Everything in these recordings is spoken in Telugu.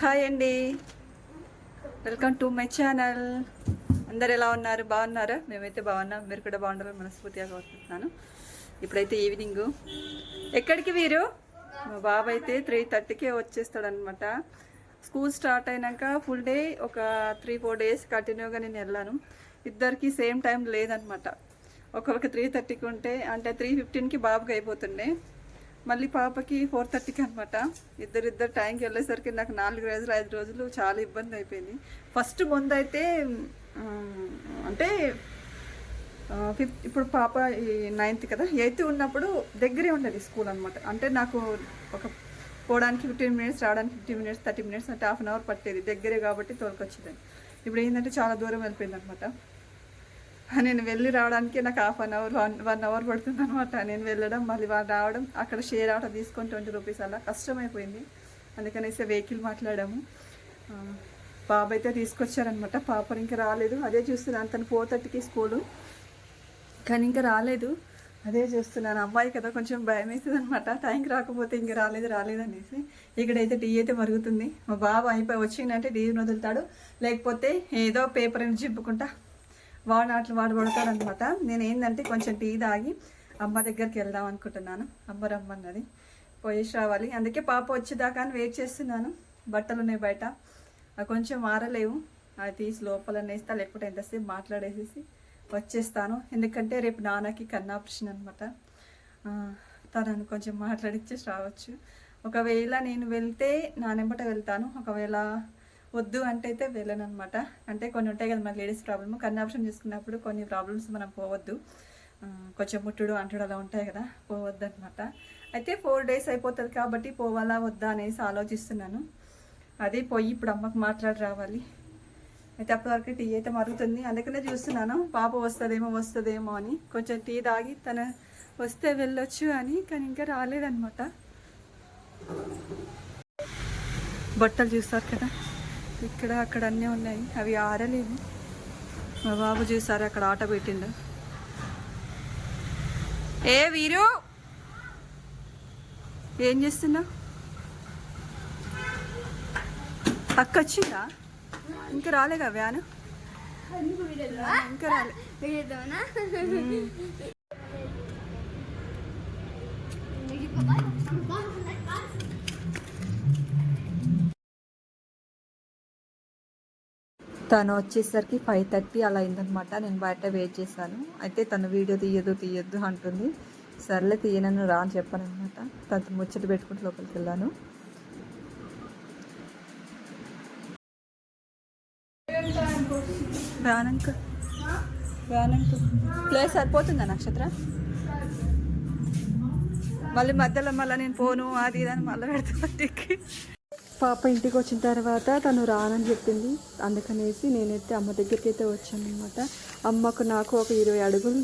హాయ్ అండి. వెల్కమ్ టు మై ఛానల్ అందరు ఎలా ఉన్నారు? బాగున్నారా? మేమైతే బాగున్నాం. మీరు కూడా బాగుండాలని మనస్ఫూర్తిగా కోరుకుంటున్నాను. ఇప్పుడైతే ఈవినింగ్ ఎక్కడికి వీరు? మా బాబు అయితే త్రీ థర్టీకే వచ్చేస్తాడనమాట స్కూల్ స్టార్ట్ అయినాక ఫుల్ డే ఒక త్రీ ఫోర్ డేస్ కంటిన్యూగా నేను వెళ్ళాను. ఇద్దరికి సేమ్ టైం లేదనమాట ఒకరికి త్రీ థర్టీకి ఉంటే అంటే త్రీ ఫిఫ్టీన్కి బాబుకి అయిపోతుండే. మళ్ళీ పాపకి ఫోర్ థర్టీకి అనమాట ఇద్దరిద్దరు టైంకి వెళ్ళేసరికి నాకు నాలుగు రోజులు ఐదు రోజులు చాలా ఇబ్బంది అయిపోయింది. ఫస్ట్ ముందు అయితే అంటే ఫిఫ్త్ ఇప్పుడు పాప ఈ నైన్త్ కదా ఎయిత్ ఉన్నప్పుడు దగ్గరే ఉండేది స్కూల్ అనమాట అంటే నాకు ఒక పోవడానికి ఫిఫ్టీన్ మినిట్స్ రావడానికి ఫిఫ్టీన్ మినిట్స్ థర్టీ మినిట్స్ అంటే హాఫ్ అన్ అవర్ పట్టేది. దగ్గరే కాబట్టి తోలుకొచ్చేదాన్ని. ఇప్పుడు ఏంటంటే చాలా దూరం వెళ్ళిపోయింది అనమాట నేను వెళ్ళి రావడానికి నాకు half an hour one one hour పడుతుంది అనమాట నేను వెళ్ళడం మళ్ళీ వాళ్ళు రావడం అక్కడ షేర్ ఆటో తీసుకొని ట్వంటీ రూపీస్ అలా కష్టమైపోయింది. అందుకనేసి వెహికల్ మాట్లాడాము. బాబు అయితే తీసుకొచ్చారనమాట పాప ఇంకా రాలేదు. అదే చూస్తున్నాను తను ఫోర్ థర్టీకి స్కూలు కానీ ఇంకా రాలేదు. అదే చూస్తున్నాను. అమ్మాయి కదా కొంచెం భయం వేస్తుంది అనమాట టైంకి రాకపోతే ఇంకా రాలేదు రాలేదు అనేసి. ఇక్కడైతే టీ అయితే మరుగుతుంది. మా బాబు అయిపోయి వచ్చిందంటే టీవీని వదులుతాడు. లేకపోతే ఏదో పేపర్ అని చింపుకుంటా వాడు అట్లా వాడు పడతాడు అనమాట నేను ఏంటంటే కొంచెం టీ తాగి అమ్మ దగ్గరికి వెళ్దాం అనుకుంటున్నాను. అమ్మ రమ్మన్నది. పోయేసి రావాలి. అందుకే పాప వచ్చేదాకా అని వెయిట్ చేస్తున్నాను. బట్టలు ఉన్నాయి బయట. కొంచెం మారలేవు అవి తీసి లోపల నేస్తా లేకపోతే ఎంతసేపు మాట్లాడేసేసి వచ్చేస్తాను. ఎందుకంటే రేపు నాన్నకి కన్నాపరేషన్ అనమాట తనను కొంచెం మాట్లాడిచ్చేసి రావచ్చు. ఒకవేళ నేను వెళ్తే నానెంబట వెళ్తాను. ఒకవేళ వద్దు అంటే అయితే వెళ్ళను అనమాట అంటే కొన్ని ఉంటాయి కదా మన లేడీస్ ప్రాబ్లమ్. కన్నాపరేషన్ చేసుకున్నప్పుడు కొన్ని ప్రాబ్లమ్స్ మనం పోవద్దు. కొంచెం ముట్టుడు అంటుడు అలా ఉంటాయి కదా పోవద్దు అనమాట అయితే ఫోర్ డేస్ అయిపోతుంది కాబట్టి పోవాలా వద్దా అనేసి ఆలోచిస్తున్నాను. అదే పోయి ఇప్పుడు అమ్మకు మాట్లాడి రావాలి. అయితే అప్పటివరకు టీ అయితే మరుగుతుంది. అందుకనే చూస్తున్నాను పాప వస్తుందేమో వస్తుందేమో అని. కొంచెం టీ తాగి తన వస్తే వెళ్ళొచ్చు అని కానీ ఇంకా రాలేదనమాట బట్టలు చూస్తారు కదా. ఇక్కడ అక్కడ అన్నీ ఉన్నాయి. అవి ఆరలేవు మా బాబు చూసారు అక్కడ ఆటో పెట్టిండు. ఏ వీరు? ఏం చేస్తున్నావు? అక్క వచ్చిందా ఇంకా రాలేగా వ్యాను? ఇంకా రాలే. తను వచ్చేసరికి ఫైవ్ థర్టీ అలా అయిందనమాట నేను బయట వెయిట్ చేశాను. అయితే తను వీడియో తీయదు తీయద్దు అంటుంది. సర్లే తీయనను రా అని చెప్పాను అనమాట తను ముచ్చట పెట్టుకుంటూ లోపలికి వెళ్ళాను. రానంక. రానంక. ప్లేస్ సరిపోతుందా నక్షత్ర? మళ్ళీ మధ్యలో మళ్ళీ నేను పోను అది ఇది అని మళ్ళీ పెడతా పాప ఇంటికి వచ్చిన తర్వాత తను రానని చెప్పింది. అందుకనేసి నేనైతే అమ్మ దగ్గరికి అయితే వచ్చాను అనమాట అమ్మకు నాకు ఒక ఇరవై అడుగులు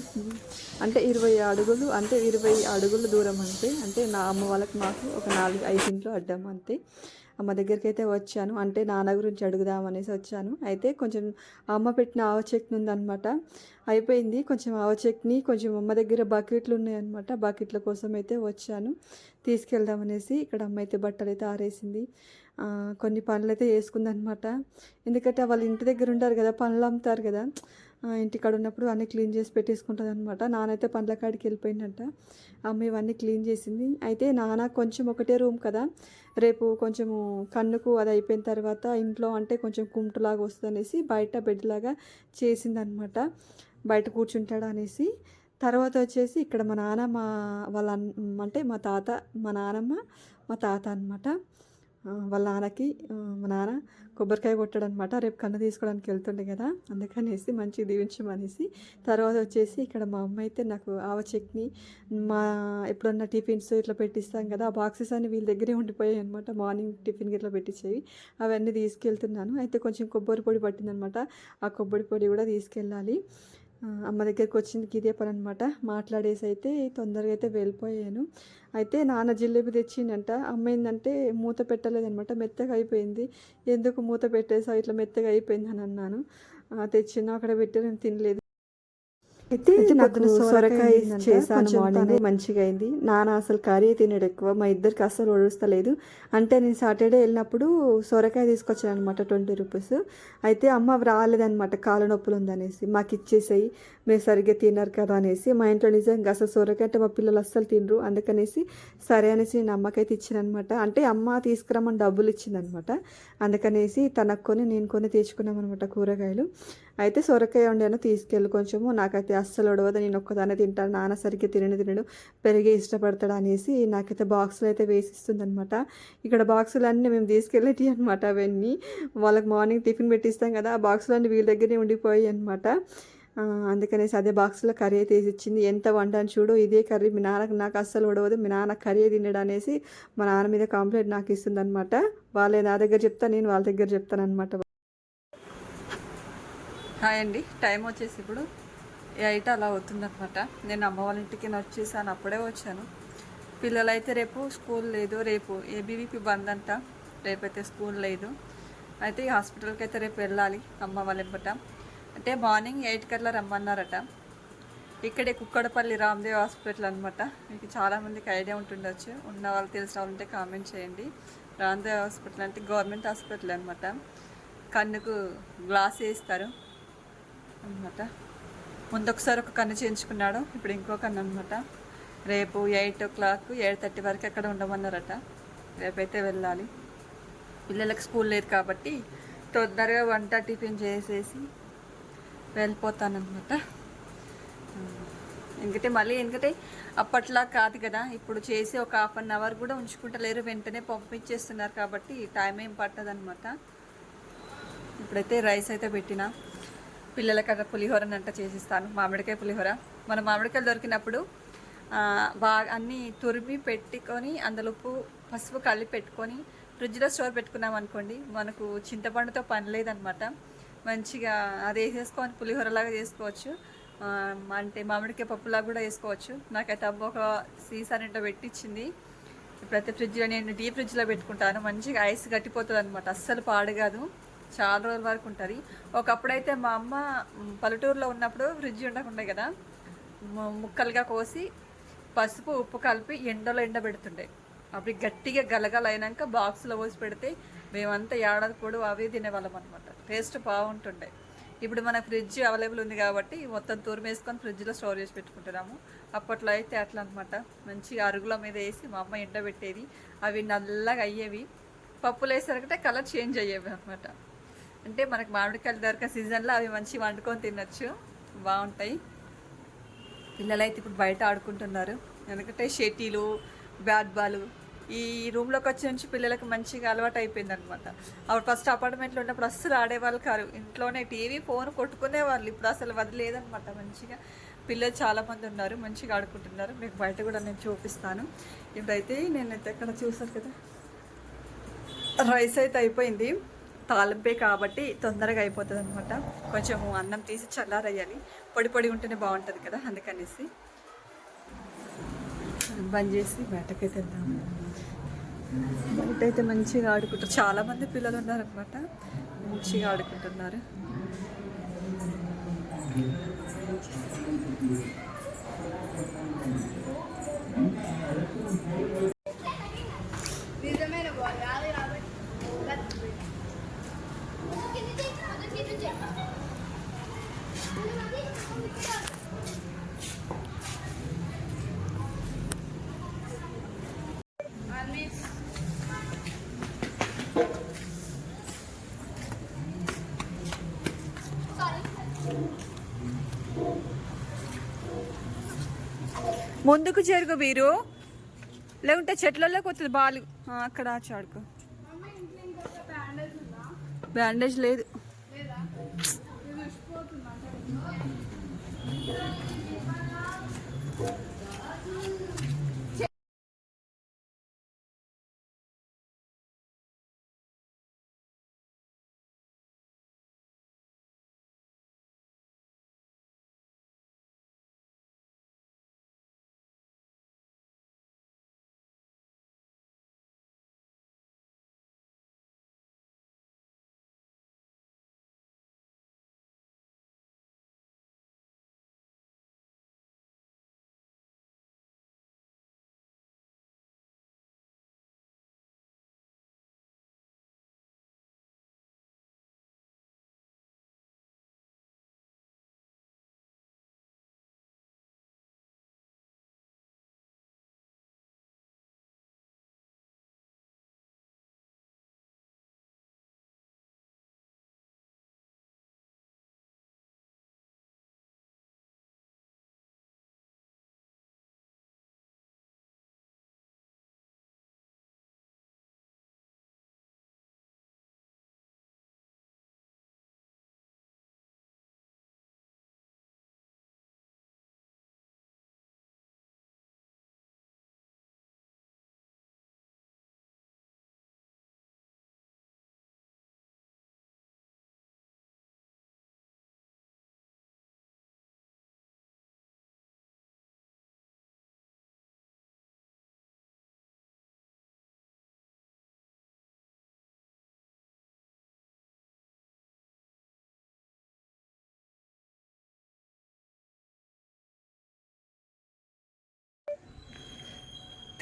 అంటే ఇరవై అడుగులు అంటే ఇరవై అడుగులు దూరం అంతే. అంటే నా అమ్మ వాళ్ళకి మాకు ఒక నాలుగు ఐదు ఇంట్లో అడ్డం అంతే. అమ్మ దగ్గరికి అయితే వచ్చాను. అంటే నాన్న గురించి అడుగుదాం అనేసి వచ్చాను. అయితే కొంచెం అమ్మ పెట్టిన ఆవ చట్నీ ఉందన్నమాట. అయిపోయింది. కొంచెం ఆవ చట్నీ కొంచెం అమ్మ దగ్గర బకెట్లు ఉన్నాయన్నమాట. బకెట్ల కోసం అయితే వచ్చాను. తీసుకెళ్దామనేసి ఇక్కడ అమ్మ అయితే బట్టలు అయితే ఆరేసింది. కొన్ని పనులు అయితే వేసుకుందనమాట ఎందుకంటే వాళ్ళు ఇంటి దగ్గర ఉంటారు కదా పనులు అమ్ముతారు కదా. ఇంటికాడ ఉన్నప్పుడు అన్నీ క్లీన్ చేసి పెట్టేసుకుంటుంది అనమాట నానైతే పండ్ల కాడికి వెళ్ళిపోయిందంట. అమ్మ ఇవన్నీ క్లీన్ చేసింది. అయితే నాన్న కొంచెం ఒకటే రూమ్ కదా. రేపు కొంచెము కన్నుకు అది అయిపోయిన తర్వాత ఇంట్లో అంటే కొంచెం కుంటులాగా వస్తుంది అనేసి బయట బెడ్లాగా చేసిందనమాట బయట కూర్చుంటాడు అనేసి. తర్వాత వచ్చేసి ఇక్కడ మా నాన్న మా వాళ్ళ అంటే మా తాత మా నానమ్మ మా తాత అనమాట వాళ్ళ నాన్నకి మా నాన్న కొబ్బరికాయ కొట్టాడనమాట రేపు కన్ను తీసుకోవడానికి వెళ్తుండే కదా అందుకనేసి మంచిగా దీవించమనేసి. తర్వాత వచ్చేసి ఇక్కడ మా అమ్మ అయితే నాకు ఆవ చట్నీ మా ఎప్పుడన్నా టిఫిన్స్ ఇట్లా పెట్టిస్తాం కదా ఆ బాక్సెస్ అన్ని వీళ్ళ దగ్గరే ఉండిపోయాయి అనమాట మార్నింగ్ టిఫిన్కి ఇట్లా పెట్టించేవి అవన్నీ తీసుకెళ్తున్నాను. అయితే కొంచెం కొబ్బరి పొడి పట్టిందనమాట ఆ కొబ్బరి పొడి కూడా తీసుకెళ్ళాలి. అమ్మ దగ్గరికి వచ్చింది ఇదే పని అనమాట మాట్లాడేసి అయితే తొందరగా అయితే వెళ్ళిపోయాను. అయితే నాన్న జిలేబీ తెచ్చిండంట. అమ్మ ఏంటంటే మూత పెట్టలేదనమాట మెత్తగా అయిపోయింది. ఎందుకు మూత పెట్టేసా ఇట్లా మెత్తగా అయిపోయింది అని అన్నాను. తెచ్చిన అక్కడ పెట్టి నేను తినలేదు. అయితే నాకు సొరకాయ చేశాను మార్నింగ్ మంచిగా అయింది నాన్న అసలు కర్రీ తినడు ఎక్కువ మా ఇద్దరికి అస్సలు ఒడుస్తలేదు. అంటే నేను సాటర్డే వెళ్ళినప్పుడు సొరకాయ తీసుకొచ్చాను అనమాట ట్వంటీ రూపీస్. అయితే అమ్మ రాలేదనమాట కాళ్ళ నొప్పులు ఉందనేసి. మాకు ఇచ్చేసాయి మీరు సరిగ్గా తిన్నారు కదా అనేసి. మా ఇంట్లో నిజంగా అసలు సొరకాయ అంటే మా పిల్లలు అస్సలు తినరు. అందుకనేసి సరే అనేసి నేను అమ్మకైతే ఇచ్చాను అనమాట అంటే అమ్మ తీసుకురమ్మని డబ్బులు ఇచ్చిందనమాట అందుకనేసి తనకు కొని నేను కొని తెచ్చుకున్నాం అనమాట కూరగాయలు. అయితే సొరకాయ వండాను తీసుకెళ్ళి కొంచెము. నాకైతే అస్సలు ఉడవదు. నేను ఒక్కదానే తింటాను. నాన్న సరిగ్గా తినని తినడు. పెరిగే ఇష్టపడతాడు అనేసి నాకైతే బాక్సులు అయితే వేసిస్తుంది అనమాట ఇక్కడ బాక్సులు అన్నీ మేము తీసుకెళ్ళేటి అనమాట అవన్నీ. వాళ్ళకి మార్నింగ్ టిఫిన్ పెట్టిస్తాం కదా ఆ బాక్సులు అన్నీ వీళ్ళ దగ్గరే ఉండిపోయాయి అనమాట అందుకనేసి అదే బాక్స్లో కర్రీ అయితే ఇచ్చింది ఎంత వండాను చూడు ఇదే కర్రీ. మీ నాన్నకు నాకు అస్సలు ఉడవదు. మీ నాన్న కర్రీ తినడు అనేసి మా నాన్న మీద కంప్లైంట్ నాకు ఇస్తుంది అనమాట వాళ్ళే నా దగ్గర చెప్తా నేను వాళ్ళ దగ్గర చెప్తాను అనమాట హాయ్ అండి. టైం వచ్చేసి ఇప్పుడు ఎయిట్ అలా అవుతుందనమాట నేను అమ్మ వాళ్ళ ఇంటికి వచ్చేసాను అప్పుడే వచ్చాను. పిల్లలైతే రేపు స్కూల్ లేదు రేపు ఏబీవీపీ బంద్ అంట. రేపైతే స్కూల్ లేదు. అయితే ఈ హాస్పిటల్కి అయితే రేపు వెళ్ళాలి అమ్మ వాళ్ళ అంటే మార్నింగ్ ఎయిట్ కట్లా రమ్మన్నారట. ఇక్కడే కుక్కడపల్లి రామ్దేవ్ హాస్పిటల్ అనమాట మీకు చాలామందికి ఐడియా ఉంటుండొచ్చు. ఉన్న వాళ్ళు తెలిసిన వాళ్ళు ఉంటే కామెంట్ చేయండి. రామ్దేవ్ హాస్పిటల్ అంటే గవర్నమెంట్ హాస్పిటల్ అనమాట కన్నుకు గ్లాస్ వేస్తారు అనమాట ముందు ఒకసారి ఒక కన్ను చేయించుకున్నాడు. ఇప్పుడు ఇంకో కన్ను అనమాట రేపు eight o'clock eight thirty వరకు అక్కడ ఉండమన్నారట. రేపైతే వెళ్ళాలి. పిల్లలకు స్కూల్ లేదు కాబట్టి తొందరగా వంట టిఫిన్ చేసేసి వెళ్ళిపోతానమాట ఎందుకంటే మళ్ళీ ఎందుకంటే అప్పట్లా కాదు కదా. ఇప్పుడు చేసి ఒక హాఫ్ అన్ అవర్ కూడా ఉంచుకుంటలేరు. వెంటనే పంపించేస్తున్నారు కాబట్టి టైం ఏం పట్టదనమాట ఇప్పుడైతే రైస్ అయితే పెట్టిన. పిల్లలకట పులిహోరని అంట చేసిస్తాను. మామిడికాయ పులిహోర. మన మామిడికాయలు దొరికినప్పుడు బాగా అన్నీ తురిమి పెట్టుకొని అందులో ఉప్పు పసుపు కలిపి పెట్టుకొని ఫ్రిడ్జ్లో స్టోర్ పెట్టుకున్నాం అనుకోండి మనకు చింతపండుతో పని లేదనమాట. మంచిగా అది వేసేసుకొని పులిహోరలాగా చేసుకోవచ్చు. అంటే మామిడికాయ పప్పులాగా కూడా వేసుకోవచ్చు. నాకైతే అబ్బ ఒక సీసా నిండా పెట్టించింది ప్రతి ఫ్రిడ్జ్లో నేను డీప్ ఫ్రిడ్జ్లో పెట్టుకుంటాను. మంచిగా ఐస్ గట్టిపోతుంది అనమాట అస్సలు పాడు కాదు. చాలా రోజుల వరకు ఉంటుంది. ఒకప్పుడైతే మా అమ్మ పల్లెటూరులో ఉన్నప్పుడు ఫ్రిడ్జ్ ఉండకుండే కదా ముక్కలుగా కోసి పసుపు ఉప్పు కలిపి ఎండలో ఎండబెడుతుండే. అప్పుడు గట్టిగా గలగల అయినాక బాక్స్లో పోసి పెడితే మేమంతా ఏడాది పొడు అవే తినేవాళ్ళం అనమాట టేస్ట్ బాగుంటుండే. ఇప్పుడు మన ఫ్రిడ్జ్ అవైలబుల్ ఉంది కాబట్టి మొత్తం తురిమేసుకొని ఫ్రిడ్జ్లో స్టోర్ చేసి పెట్టుకుంటున్నాము. అప్పట్లో అయితే అట్లా అనమాట మంచిగా అరుగుల మీద వేసి మా అమ్మ ఎండబెట్టేది. అవి నల్లగా అయ్యేవి. పప్పులు వేసరికంటే కలర్ చేంజ్ అయ్యేవి అనమాట అంటే మనకు మామిడికాయలు దొరికే సీజన్లో అవి మంచి వండుకొని తినొచ్చు. బాగుంటాయి. పిల్లలైతే ఇప్పుడు బయట ఆడుకుంటున్నారు. ఎందుకంటే షెటీలు బ్యాట్ బాల్ ఈ రూమ్లోకి వచ్చి నుంచి పిల్లలకి మంచిగా అలవాటు అయిపోయింది అనమాట అప్పుడు ఫస్ట్ అపార్ట్మెంట్లో ఉన్నప్పుడు అస్సలు ఆడేవాళ్ళు కారు. ఇంట్లోనే టీవీ ఫోన్ కొట్టుకునే వాళ్ళు. ఇప్పుడు అసలు వదిలేదనమాట మంచిగా పిల్లలు చాలామంది ఉన్నారు. మంచిగా ఆడుకుంటున్నారు. మీకు బయట కూడా నేను చూపిస్తాను. ఇప్పుడైతే నేనైతే ఎక్కడ చూసాను కదా? రైస్ అయితే అయిపోయింది. తాలింపే కాబట్టి తొందరగా అయిపోతుంది అనమాట కొంచెం అన్నం తీసి చల్లారయ్యాలి. పొడి పొడి ఉంటేనే బాగుంటుంది కదా అందుకనేసి. బంద్ చేసి బయటకైతే వెళ్దాం. బయట అయితే మంచిగా ఆడుకుంటారు. చాలామంది పిల్లలు ఉన్నారనమాట మంచిగా ఆడుకుంటున్నారు. ముందుకు జరుగు మీరు లేకుంటే చెట్లలోకి వస్తుంది బాలు. అక్కడ ఆచి ఆడుకో బ్యాండేజ్ లేదు? Thank you.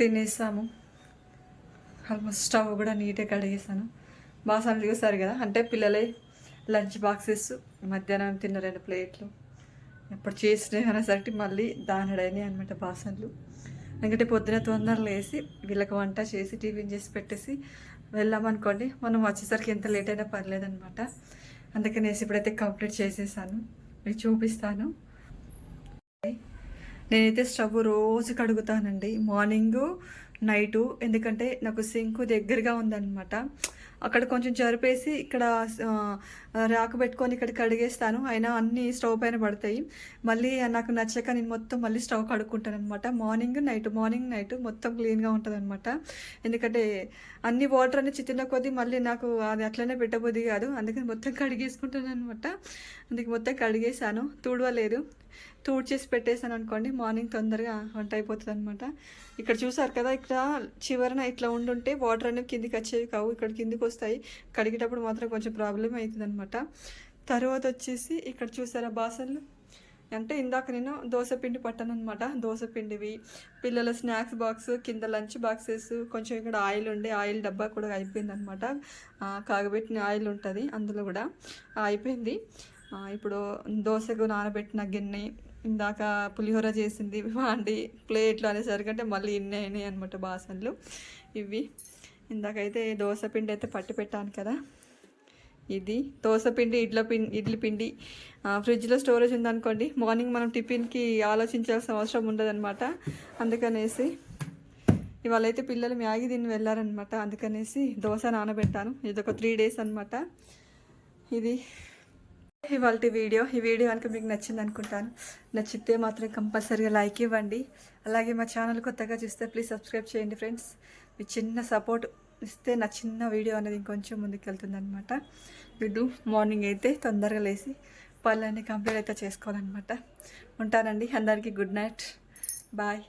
తినేసాము. ఆల్మోస్ట్ స్టవ్ కూడా నీట్గా కడిగేసాను. బాసనలు చూసారు కదా అంటే పిల్లలే లంచ్ బాక్సెస్ మధ్యాహ్నం తిన్న రెండు ప్లేట్లు. ఇప్పుడు చేసినాయి అనేసరికి మళ్ళీ దానడైనాయి అనమాట బాసనలు. ఎందుకంటే పొద్దున తొందరలు వేసి వీళ్ళకి వంట చేసి టిఫిన్ చేసి పెట్టేసి వెళ్ళామనుకోండి మనం వచ్చేసరికి ఎంత లేట్ అయినా పర్లేదనమాట అందుకనేసి ఇప్పుడైతే కంప్లీట్ చేసేసాను. మీకు చూపిస్తాను. నేనైతే స్టవ్ రోజు కడుగుతానండి మార్నింగ్ నైటు ఎందుకంటే నాకు సింక్ దగ్గరగా ఉందన్నమాట. అక్కడ కొంచెం జరిపేసి ఇక్కడ రాకు పెట్టుకొని ఇక్కడ కడిగేస్తాను. అయినా అన్నీ స్టవ్ పైన పడతాయి. మళ్ళీ నాకు నచ్చక నేను మొత్తం మళ్ళీ స్టవ్ కడుక్కుంటాను అనమాట మార్నింగ్ నైట్ మార్నింగ్ నైట్ మొత్తం క్లీన్గా ఉంటుంది అనమాట ఎందుకంటే అన్ని వాటర్ అన్ని చిత్తిన కొద్దీ మళ్ళీ నాకు అది అట్లనే పెట్టబోద్ది కాదు. అందుకని మొత్తం కడిగేసుకుంటాను అనమాట అందుకే మొత్తం కడిగేసాను తుడవలేదు. తూడ్చేసి పెట్టేసాను అనుకోండి మార్నింగ్ తొందరగా వంట అయిపోతుంది అనమాట ఇక్కడ చూసారు కదా ఇక్కడ చివరన ఇట్లా ఉండుంటే వాటర్ అనేవి కిందికి వచ్చేవి కావు ఇక్కడ కిందికి వస్తాయి. కడిగేటప్పుడు మాత్రం కొంచెం ప్రాబ్లం అవుతుంది అనమాట తర్వాత వచ్చేసి ఇక్కడ చూసారా బాసన్లు? అంటే ఇందాక నేను దోశ పిండి పట్టాను అనమాట దోశ పిండివి పిల్లల స్నాక్స్ బాక్స్ కింద లంచ్ బాక్సెస్ కొంచెం ఇక్కడ ఆయిల్ ఉండే ఆయిల్ డబ్బా కూడా అయిపోయింది అనమాట కాగబెట్టిన ఆయిల్ ఉంటుంది అందులో కూడా. అయిపోయింది. ఇప్పుడు దోశకు నానబెట్టిన గిన్నె ఇందాక పులిహోర చేసింది వాండి ప్లేట్లు అనేసరికంటే మళ్ళీ ఇన్ని అయినాయి అనమాట బాసన్లు. ఇవి ఇందాకైతే దోశ పిండి అయితే పట్టి పెట్టాను కదా. ఇది దోశ పిండి ఇడ్ల పిండి ఇడ్లీ పిండి. ఫ్రిడ్జ్లో స్టోరేజ్ ఉందనుకోండి మార్నింగ్ మనం టిఫిన్కి ఆలోచించాల్సిన అవసరం ఉండదన్నమాట. అందుకనేసి ఇవాళ అయితే పిల్లలు మ్యాగీ తిని వెళ్ళారనమాట అందుకనేసి దోశ నానబెట్టాను. ఇది ఒక త్రీ డేస్ అనమాట ఇది ఇవాళ వీడియో. ఈ వీడియో కనుక మీకు నచ్చింది అనుకుంటాను. నచ్చితే మాత్రం కంపల్సరీగా లైక్ ఇవ్వండి. అలాగే మా ఛానల్ కొత్తగా చూస్తే ప్లీజ్ సబ్స్క్రైబ్ చేయండి ఫ్రెండ్స్. మీ చిన్న సపోర్ట్ ఇస్తే నా చిన్న వీడియో అనేది ఇంకొంచెం ముందుకు వెళ్తుంది అనమాట వీడు మార్నింగ్ అయితే తొందరగా లేచి పనులన్నీ కంప్లీట్ అయితే చేసుకోవాలన్నమాట. ఉంటానండి. అందరికీ గుడ్ నైట్. బాయ్.